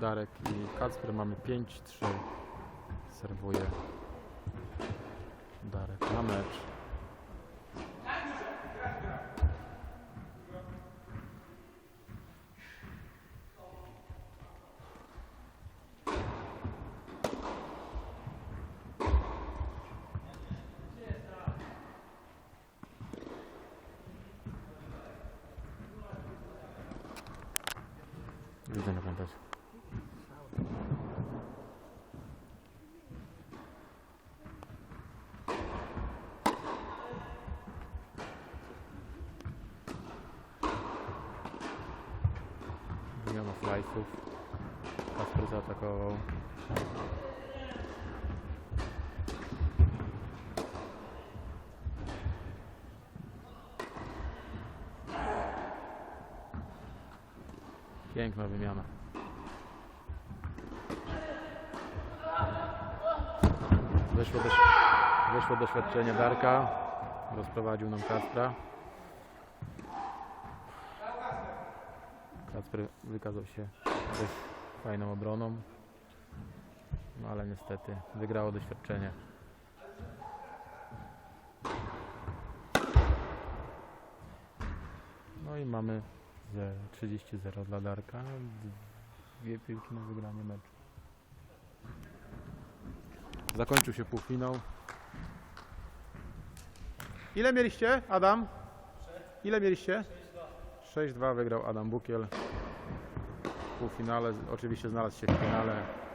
Darek i Kacper. Mamy 5-3. Serwuje Darek na mecz. Do widzenia pamiętajcie. Wymiana slajdów. Kasper zaatakował. Piękna wymiana. Weszło, doś weszło doświadczenie Darka. Rozprowadził nam Kacpra. Kacper wykazał się dość fajną obroną. No ale niestety wygrało doświadczenie. No i mamy ze 30-0 dla Darka. Dwie piłki na wygranie meczu. Zakończył się półfinał. Ile mieliście, Adam? Ile mieliście? 6-2 wygrał Adam Bukiel. W półfinale, oczywiście znalazł się w finale.